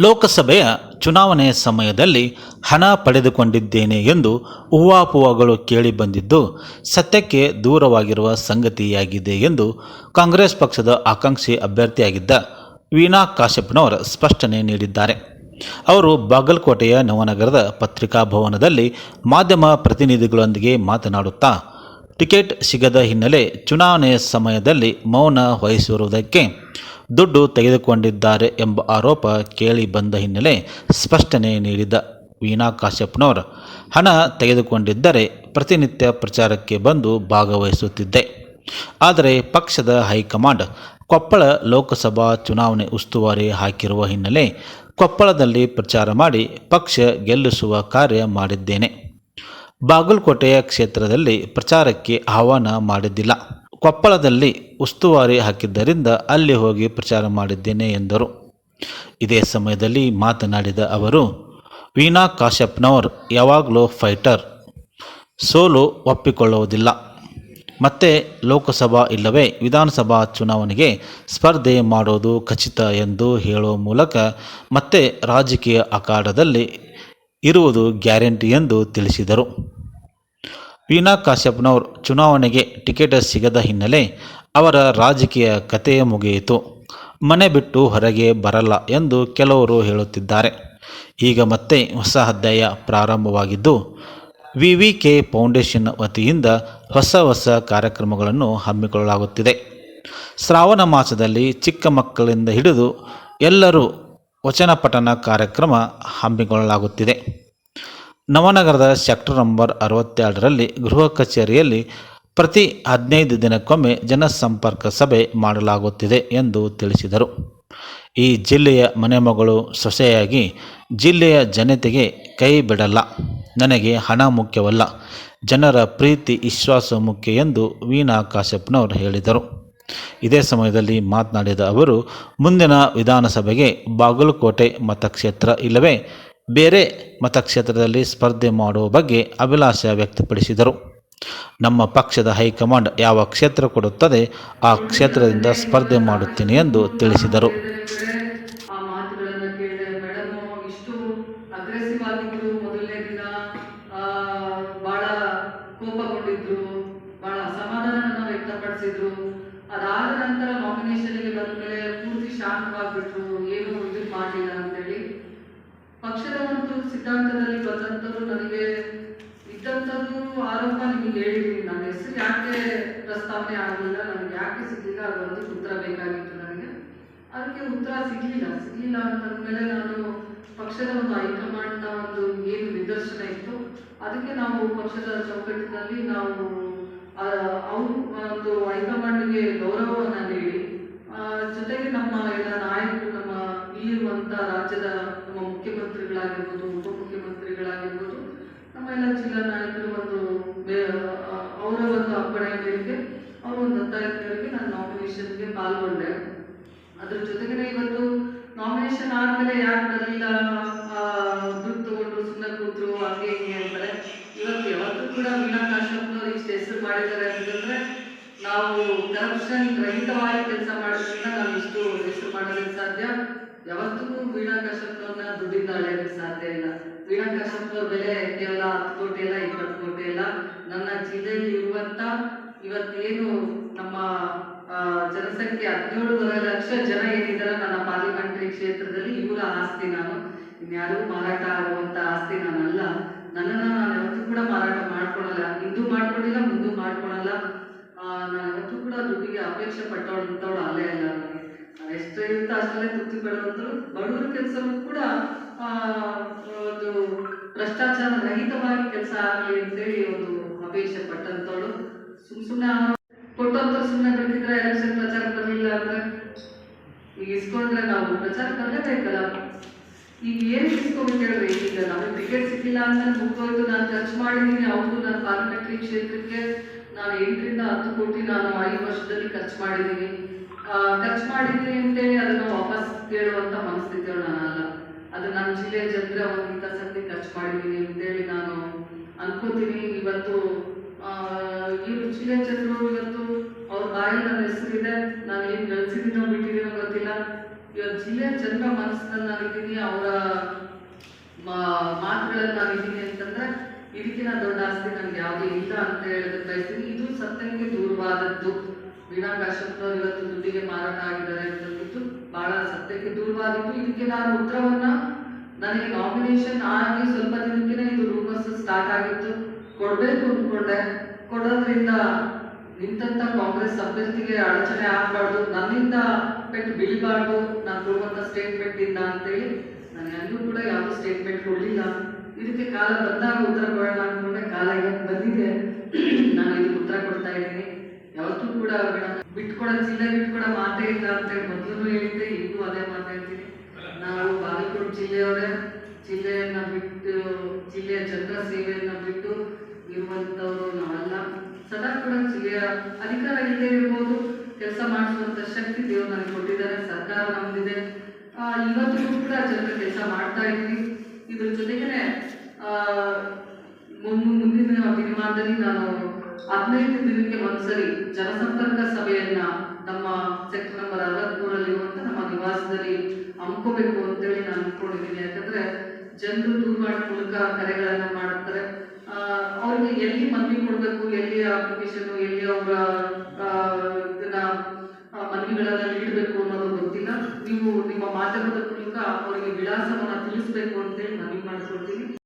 ಲೋಕಸಭೆಯ ಚುನಾವಣೆ ಸಮಯದಲ್ಲಿ ಹಣ ಪಡೆದುಕೊಂಡಿದ್ದೇನೆ ಎಂದು ಊಹಾಪೋಹಗಳು ಕೇಳಿಬಂದಿದ್ದು ಸತ್ಯಕ್ಕೆ ದೂರವಾಗಿರುವ ಸಂಗತಿಯಾಗಿದೆ ಎಂದು ಕಾಂಗ್ರೆಸ್ ಪಕ್ಷದ ಆಕಾಂಕ್ಷಿ ಅಭ್ಯರ್ಥಿಯಾಗಿದ್ದ ವೀಣಾ ಕಾಶ್ಯಪ್ನವರು ಸ್ಪಷ್ಟನೆ ನೀಡಿದ್ದಾರೆ. ಅವರು ಬಾಗಲಕೋಟೆಯ ನವನಗರದ ಪತ್ರಿಕಾ ಭವನದಲ್ಲಿ ಮಾಧ್ಯಮ ಪ್ರತಿನಿಧಿಗಳೊಂದಿಗೆ ಮಾತನಾಡುತ್ತಾ ಟಿಕೆಟ್ ಸಿಗದ ಹಿನ್ನೆಲೆ ಚುನಾವಣೆ ಸಮಯದಲ್ಲಿ ಮೌನ ವಹಿಸಿರುವುದಕ್ಕೆ ದುಡ್ಡು ತೆಗೆದುಕೊಂಡಿದ್ದಾರೆ ಎಂಬ ಆರೋಪ ಕೇಳಿ ಬಂದ ಹಿನ್ನೆಲೆ ಸ್ಪಷ್ಟನೆ ನೀಡಿದ ವೀಣಾ ಕಾಶ್ಯಪ್ನವರು. ಹಣ ತೆಗೆದುಕೊಂಡಿದ್ದರೆ ಪ್ರತಿನಿತ್ಯ ಪ್ರಚಾರಕ್ಕೆ ಬಂದು ಭಾಗವಹಿಸುತ್ತಿದ್ದೆ. ಆದರೆ ಪಕ್ಷದ ಹೈಕಮಾಂಡ್ ಕೊಪ್ಪಳ ಲೋಕಸಭಾ ಚುನಾವಣೆ ಉಸ್ತುವಾರಿ ಹಾಕಿರುವ ಹಿನ್ನೆಲೆ ಕೊಪ್ಪಳದಲ್ಲಿ ಪ್ರಚಾರ ಮಾಡಿ ಪಕ್ಷ ಗೆಲ್ಲಿಸುವ ಕಾರ್ಯ ಮಾಡಿದ್ದೇನೆ. ಬಾಗಲಕೋಟೆಯ ಕ್ಷೇತ್ರದಲ್ಲಿ ಪ್ರಚಾರಕ್ಕೆ ಆಹ್ವಾನ ಮಾಡಿದ್ದಿಲ್ಲ. ಕೊಪ್ಪಳದಲ್ಲಿ ಉಸ್ತುವಾರಿ ಹಾಕಿದ್ದರಿಂದ ಅಲ್ಲಿ ಹೋಗಿ ಪ್ರಚಾರ ಮಾಡಿದ್ದೇನೆ ಎಂದರು. ಇದೇ ಸಮಯದಲ್ಲಿ ಮಾತನಾಡಿದ ಅವರು, ವೀಣಾ ಕಾಶ್ಯಪ್ನವರ್ ಯಾವಾಗಲೂ ಫೈಟರ್, ಸೋಲು ಒಪ್ಪಿಕೊಳ್ಳುವುದಿಲ್ಲ. ಮತ್ತೆ ಲೋಕಸಭಾ ಇಲ್ಲವೇ ವಿಧಾನಸಭಾ ಚುನಾವಣೆಗೆ ಸ್ಪರ್ಧೆ ಮಾಡೋದು ಖಚಿತ ಎಂದು ಹೇಳುವ ಮೂಲಕ ಮತ್ತೆ ರಾಜಕೀಯ ಅಖಾಡದಲ್ಲಿ ಇರುವುದು ಗ್ಯಾರಂಟಿ ಎಂದು ತಿಳಿಸಿದರು. ವೀಣಾ ಕಾಶ್ಯಪ್ನವರು ಚುನಾವಣೆಗೆ ಟಿಕೆಟ್ ಸಿಗದ ಹಿನ್ನೆಲೆ ಅವರ ರಾಜಕೀಯ ಕತೆ ಮುಗಿಯಿತು. ಮನೆ ಬಿಟ್ಟು ಹೊರಗೆ ಬರಲ್ಲ ಎಂದು ಕೆಲವರು ಹೇಳುತ್ತಿದ್ದಾರೆ. ಈಗ ಮತ್ತೆ ಹೊಸ ಅಧ್ಯಾಯ ಪ್ರಾರಂಭವಾಗಿದ್ದು ವಿ ವಿ ಕೆ ಫೌಂಡೇಶನ್ ವತಿಯಿಂದ ಹೊಸ ಹೊಸ ಕಾರ್ಯಕ್ರಮಗಳನ್ನು ಹಮ್ಮಿಕೊಳ್ಳಲಾಗುತ್ತಿದೆ. ಶ್ರಾವಣ ಮಾಸದಲ್ಲಿ ಚಿಕ್ಕ ಮಕ್ಕಳಿಂದ ಹಿಡಿದು ಎಲ್ಲರೂ ವಚನ ಪಠನ ಕಾರ್ಯಕ್ರಮ ಹಮ್ಮಿಕೊಳ್ಳಲಾಗುತ್ತಿದೆ. ನವನಗರದ ಸೆಕ್ಟರ್ ನಂಬರ್ ಅರವತ್ತೆರಡರಲ್ಲಿ ಗೃಹ ಕಚೇರಿಯಲ್ಲಿ ಪ್ರತಿ ಹದಿನೈದು ದಿನಕ್ಕೊಮ್ಮೆ ಜನಸಂಪರ್ಕ ಸಭೆ ಮಾಡಲಾಗುತ್ತಿದೆ ಎಂದು ತಿಳಿಸಿದರು. ಈ ಜಿಲ್ಲೆಯ ಮನೆಮಗಳು ಸೊಸೆಯಾಗಿ ಜಿಲ್ಲೆಯ ಜನತೆಗೆ ಕೈ ಬಿಡಲ್ಲ. ನನಗೆ ಹಣ ಮುಖ್ಯವಲ್ಲ. ಜನರ ಪ್ರೀತಿ, ವಿಶ್ವಾಸ ಮುಖ್ಯ ಎಂದು ವೀಣಾ ಕಾಶ್ಯಪ್ನವರು ಹೇಳಿದರು. ಇದೇ ಸಮಯದಲ್ಲಿ ಮಾತನಾಡಿದ ಅವರು, ಮುಂದಿನ ವಿಧಾನಸಭೆಗೆ ಬಾಗಲಕೋಟೆ ಮತಕ್ಷೇತ್ರ ಇಲ್ಲವೇ? ಬೇರೆ ಮತಕ್ಷೇತ್ರದಲ್ಲಿ ಸ್ಪರ್ಧೆ ಮಾಡುವ ಬಗ್ಗೆ ಅಭಿಲಾಷೆ ವ್ಯಕ್ತಪಡಿಸಿದರು. ನಮ್ಮ ಪಕ್ಷದ ಹೈಕಮಾಂಡ್ ಯಾವ ಕ್ಷೇತ್ರ ಕೊಡುತ್ತದೆ, ಆ ಕ್ಷೇತ್ರದಿಂದ ಸ್ಪರ್ಧೆ ಮಾಡುತ್ತೇನೆ ಎಂದು ತಿಳಿಸಿದರು. ಕೋಪಗೊಂಡಿದ್ರು ಬಹಳ ಅಸಮಾಧಾನವನ್ನು ವ್ಯಕ್ತಪಡಿಸಿದ್ರು. ಅದಾದ ನಂತರ ನಾಮಿನೇಷನ್ಗೆ ಬಂದ ಮೇಲೆ ಪೂರ್ತಿ ಶಾಂತವಾಗಿಬಿಟ್ರು, ಏನು ಇದು ಮಾಡಲಿಲ್ಲ ಅಂತೇಳಿ. ಪಕ್ಷದ ಒಂದು ಸಿದ್ಧಾಂತದಲ್ಲಿ ಬಂದಂಥದ್ದು ನನಗೆ ಇದ್ದಂಥದ್ದು ಆರೋಪ ನಿಮಗೆ ಹೇಳಿದ್ದೀನಿ. ನನ್ನ ಹೆಸರು ಯಾಕೆ ಪ್ರಸ್ತಾವನೆ ಆಗಲಿಲ್ಲ, ನನಗೆ ಯಾಕೆ ಸಿಗಲಿಲ್ಲ, ಅದೊಂದು ಉತ್ತರ ಬೇಕಾಗಿತ್ತು ನನಗೆ. ಅದಕ್ಕೆ ಉತ್ತರ ಸಿಗಲಿಲ್ಲ. ಸಿಗಲಿಲ್ಲ ಅಂತಂದ್ಮೇಲೆ ನಾನು ಪಕ್ಷದ ಒಂದು ಹೈಕಮಾಂಡ್ನ ಒಂದು ಏನು ನಿದರ್ಶನ ಇತ್ತು, ಅದಕ್ಕೆ ನಾವು ಪಕ್ಷದ ಚೌಕಟ್ಟಿನಲ್ಲಿ ನಾವು ಅವರು ಹೈಕಮಾಂಡ್ಗೆ ಗೌರವವನ್ನು ನೀಡಿ ಜೊತೆಗೆ ನಮ್ಮ ಎಲ್ಲ ನಾಯಕರು, ನಮ್ಮ ಇಲ್ಲಿರುವಂಥ ರಾಜ್ಯದ ನಮ್ಮ ಮುಖ್ಯಮಂತ್ರಿಗಳಾಗಿರ್ಬೋದು, ಉಪಮುಖ್ಯಮಂತ್ರಿಗಳಾಗಿರ್ಬೋದು, ನಮ್ಮ ಎಲ್ಲ ಜಿಲ್ಲಾ ನಾಯಕರು ಒಂದು ಅವರ ಒಂದು ಅಪ್ಪಣೆ ಮೇರೆಗೆ ಅವರ ಒಂದು ಒತ್ತಾಯದ ಮೇರೆಗೆ ನಾನು ನಾಮಿನೇಷನ್ಗೆ ಪಾಲ್ಗೊಂಡೆ. ಅದ್ರ ಜೊತೆಗೆ ಇವತ್ತು ನಾಮಿನೇಷನ್ ಆದಮೇಲೆ ಯಾಕೆ ಬರಲಿಲ್ಲ ದುಡ್ಡು ತಗೊಂಡ್ರು ಸುಮ್ಮನೆ ಕೂತರು, ಹಂಗೆ ಹಿಂಗೆ ಅಂತಾರೆ ಇವತ್ತು ಯಾವತ್ತೂ ಕೂಡ ವೀಣಾ ಕಾಶ್ಯಪ್ನವ್ರು ಇಷ್ಟು ಹೆಸರು ಮಾಡಿದ್ದಾರೆ ಅಂತಂದ್ರೆ ನಾವು ಕರಪ್ಷನ್ ರಹಿತವಾಗಿ ಕೆಲಸ ಮಾಡೋದ್ರಿಂದ ನಾವು ಇಷ್ಟು ಎಷ್ಟು ಮಾಡೋದಕ್ಕೆ ಸಾಧ್ಯ? ಯಾವತ್ತಿಗೂ ವೀಣಾ ಕಾಶ್ಯಪ್ನವ್ರನ್ನ ದುಡ್ಡಿಂದ ಅಳೆಯೋದಕ್ಕೆ ಸಾಧ್ಯ ಇಲ್ಲ. ವೀಣಾ ಕಾಶ್ಯಪ್ನವ್ರ ಬೆಲೆ ಕೇವಲ ಹತ್ತು ಕೋಟಿ ಇಲ್ಲ ಇಪ್ಪತ್ತು ಕೋಟಿ ಇಲ್ಲ ನನ್ನ ಜಿಲ್ಲೆಯಲ್ಲಿ ಇರುವಂತ ಇವತ್ತೇನು ನಮ್ಮ ಜನಸಂಖ್ಯೆ ಹದಿನೇಳುವರೆ ಲಕ್ಷ ಜನ ಏನಿದ್ದಾರೆ ನನ್ನ ಪಾರ್ಲಿಮೆಂಟರಿ ಕ್ಷೇತ್ರದಲ್ಲಿ ಇವರ ಆಸ್ತಿ ನಾನು. ಇನ್ಯಾರೂ ಮಾರಾಟ ಆಗುವಂತ ಆಸ್ತಿ ನಾನಲ್ಲ. ನನ್ನನ್ನು ನಾನು ಯಾವತ್ತೂ ಕೂಡ ಮಾರಾಟ ಮಾಡ್ಕೊಳಲ್ಲ. ಇಂದು ಮಾಡ್ಕೊಂಡಿಲ್ಲ, ಮುಂದೂ ಮಾಡ್ಕೊಳಲ್ಲ. ನಾನು ಯಾವತ್ತೂ ಕೂಡ ದುಡ್ಡಿಗೆ ಅಪೇಕ್ಷೆ ಪಟ್ಟವಳಂತವಳು ಅಲ್ಲೇ ಅಲ್ಲ. ನನಗೆ ನಾನು ಎಷ್ಟು ಇರುತ್ತೋ ಅಷ್ಟರಲ್ಲೇ ತೃಪ್ತಿ ಪಡುವಂತರು ಬಡವರ ಕೆಲಸವೂ ಕೂಡ ಒಂದು ಭ್ರಷ್ಟಾಚಾರ ರಹಿತವಾಗಿ ಕೆಲಸ ಆಗಲಿ ಅಂತೇಳಿ ಒಂದು ಅಪೇಕ್ಷೆ ಪಟ್ಟಂತವಳು ಸುಮ್ ಸುಮ್ಮನೆ ಕೊಟ್ಟಂತ ಸುಮ್ಮನೆ ಬಿಟ್ಟಿದ್ರೆ ಎಲೆಕ್ಷನ್ ಪ್ರಚಾರ ಬರಲಿಲ್ಲ ಅಂದ್ರೆ ಈಗ ಇಸ್ಕೊಂಡ್ರೆ ನಾವು ಪ್ರಚಾರ ಬರಲೇಬೇಕಲ್ಲ. ಈಗ ಏನ್ ಇಸ್ಕೋಬೇಕು ಹೇಳ್ರಿ ಈಗ ನಮಗೆ ಟಿಕೆಟ್ ಸಿಕ್ಕಿಲ್ಲ ಅಂತ ಮುಗ್ದೋಯ್ತು. ನಾನು ಖರ್ಚು ಮಾಡಿದ್ದೀನಿ ಹೌದು. ನಾನು ಪಾರ್ಲಿಮೆಂಟ್ರಿ ಕ್ಷೇತ್ರಕ್ಕೆ ನಾನು ಎಂಟರಿಂದ ಹತ್ತು ಕೋಟಿ ನಾನು ಐದು ವರ್ಷದಲ್ಲಿ ಖರ್ಚು ಮಾಡಿದ್ದೀನಿ. ಖರ್ಚು ಮಾಡಿದ್ದೀನಿ ಅಂತೇಳಿ ಅದನ್ನು ವಾಪಸ್ ಕೇಳುವಂಥ ಮನಸ್ಥಿತಿಯವರು ನಾನಲ್ಲ. ಅದು ನನ್ನ ಜಿಲ್ಲೆಯ ಜನರ ಒಂದು ಹಿತಾಸಕ್ತಿ ಖರ್ಚು ಮಾಡಿದ್ದೀನಿ ಅಂತೇಳಿ ನಾನು ಅನ್ಕೋತೀನಿ. ಇವತ್ತು ಆ, ಜಿಲ್ಲೆಯ ಜಿಲ್ಲೆ ಜನರು ಇವತ್ತು ಅವ್ರ ಬಾಯಲ್ಲಿ ನನ್ನ ಹೆಸರಿದೆ ನಾನು ಏನು ಗಳಿಸಿದ್ದೀನೋ ಬಿಟ್ಟಿದ್ದೀನೋ ಗೊತ್ತಿಲ್ಲ. ಇವತ್ತು ಜಿಲ್ಲೆಯ ಜನರ ಮನಸ್ಸಿನಲ್ಲಿ ನಾನಿದ್ದೀನಿ ಅವರ ಮಾತುಗಳಲ್ಲಿ ನಾನಿದ್ದೀನಿ ಅಂತಂದ್ರೆ ಇದಕ್ಕಿಂತ ದೊಡ್ಡ ಆಸ್ತಿ ನನಗೆ ಯಾವುದೂ ಇಲ್ಲ ಅಂತ ಹೇಳೋದಕ್ಕೆ ಬಯಸ್ತೀನಿ. ಇದು ಸತ್ಯಕ್ಕೆ ದೂರವಾದದ್ದು. ವೀಣಾ ಕಾಶ್ಯಪ್ನವ್ರು ಇವತ್ತು ದುಡ್ಡಿಗೆ ಮಾರಾಟ ಆಗಿದ್ದಾರೆ ಅಂತಂದಿದ್ದು ಬಹಳ ಸತ್ಯಕ್ಕೆ ದೂರವಾದಿತ್ತು ಇದಕ್ಕೆ ನಾನು ಉತ್ತರವನ್ನ ನನಗೆ ನಾಮಿನೇಷನ್ ಆಗಿ ಸ್ವಲ್ಪ ದಿನಕ್ಕೆ ಇದು ರೂಮರ್ಸ್ ಸ್ಟಾರ್ಟ್ ಆಗಿತ್ತು. ಕೊಡ್ಬೇಕು ಅಂದ್ಕೊಂಡೆ ಕೊಡೋದ್ರಿಂದ ನಿಂತಂತ ಕಾಂಗ್ರೆಸ್ ಅಭ್ಯರ್ಥಿಗೆ ಅಡಚಣೆ ಆಗ್ಬಾರ್ದು. ನನ್ನಿಂದ ಪೆಟ್ಟು ಬೀಳ್ಬಾರ್ದು. ನಾನು ಕೊಡುವಂತ ಸ್ಟೇಟ್ಮೆಂಟ್ ಇಂದ ಅಂತೇಳಿ ನಾನು ಎಲ್ಲೂ ಕೂಡ ಯಾವುದೇ ಸ್ಟೇಟ್ಮೆಂಟ್ ಕೊಡಲಿಲ್ಲ. ಇದಕ್ಕೆ ಕಾಲ ಬಂದಾಗ ಉತ್ತರ ಕೊಡೋಣ ಅಂದ್ಕೊಂಡ್ರೆ ಕಾಲ ಇವತ್ತು ಬಂದಿದೆ? ನಾನು ಇದಕ್ಕೆ ಉತ್ತರ ಕೊಡ್ತಾ ಇದ್ದೀನಿ. ಯಾವತ್ತೂ ಕೂಡ ಬಿಟ್ಕೊಡ ಜಿಲ್ಲೆ ಬಿಟ್ಕೊಡೋ ಮಾತೇ ಇಲ್ಲ ಅಂತ ಮೊದಲು ಹೇಳಿದ್ದೆ ಈಗೂ ಅದೇ ಮಾತಾಡ್ತೀನಿ ನಾವು ಬಾಗಲಕೋಟೆ ಜಿಲ್ಲೆಯವರೇ, ಜಿಲ್ಲೆಯನ್ನ ಬಿಟ್ಟು, ಜಿಲ್ಲೆಯ ಜನರ ಸೇವೆಯನ್ನ ಬಿಟ್ಟು ಇರುವಂತವರು ನಾವೆಲ್ಲ. ಸದಾ ಕೂಡ ಜಿಲ್ಲೆಯ ಅಧಿಕಾರ ಇಲ್ಲದೆ ಇರ್ಬೋದು. ಕೆಲಸ ಮಾಡಿಸುವಂತ ಶಕ್ತಿ ದೇವರು ನನಗೆ ಕೊಟ್ಟಿದ್ದಾರೆ. ಸರ್ಕಾರ ನಮ್ದಿದೆ. ಇವತ್ತಿಗೂ ಕೂಡ ಜನರ ಕೆಲಸ ಮಾಡ್ತಾ ಇದ್ವಿ ಇದ್ರ ಜೊತೆಗೇನೆ ಮುಂದಿನ ದಿನಮಾನದಲ್ಲಿ ನಾನು ಹದಿನೈದು ದಿನಕ್ಕೆ ಒಂದ್ಸರಿ ಜನಸಂಪರ್ಕ ಸಭೆಯನ್ನ ನಮ್ಮ ಸೆಕ್ಟರ್ ನಂಬರ್ ಅರವತ್ಮೂರಲ್ಲಿರುವಂತ ನಮ್ಮ ನಿವಾಸದಲ್ಲಿ ಹಮ್ಕೋಬೇಕು ಅಂತೇಳಿ ನಾನು ಅನ್ಕೊಂಡಿದ್ದೀನಿ. ಯಾಕಂದ್ರೆ ಜನರು ದೂರವಾಣಿ ಮೂಲಕ ಕರೆಗಳನ್ನ ಮಾಡ್ತಾರೆ. ಅವ್ರಿಗೆ ಎಲ್ಲಿ ಮನವಿ ಕೊಡಬೇಕು, ಎಲ್ಲಿ ಅಪ್ಲಿಕೇಶನ್ ಎಲ್ಲಿ ಅವರ ಇದನ್ನ ಮನವಿಗಳನ್ನ ನೀಡಬೇಕು ಅನ್ನೋದು ಗೊತ್ತಿಲ್ಲ ನೀವು ನಿಮ್ಮ ಮಾಧ್ಯಮದ ಮೂಲಕ ಅವರಿಗೆ ವಿಳಾಸವನ್ನ ತಿಳಿಸ್ಬೇಕು ಅಂತೇಳಿ ಮನವಿ ಮಾಡ್ಕೊಳ್ತೀನಿ.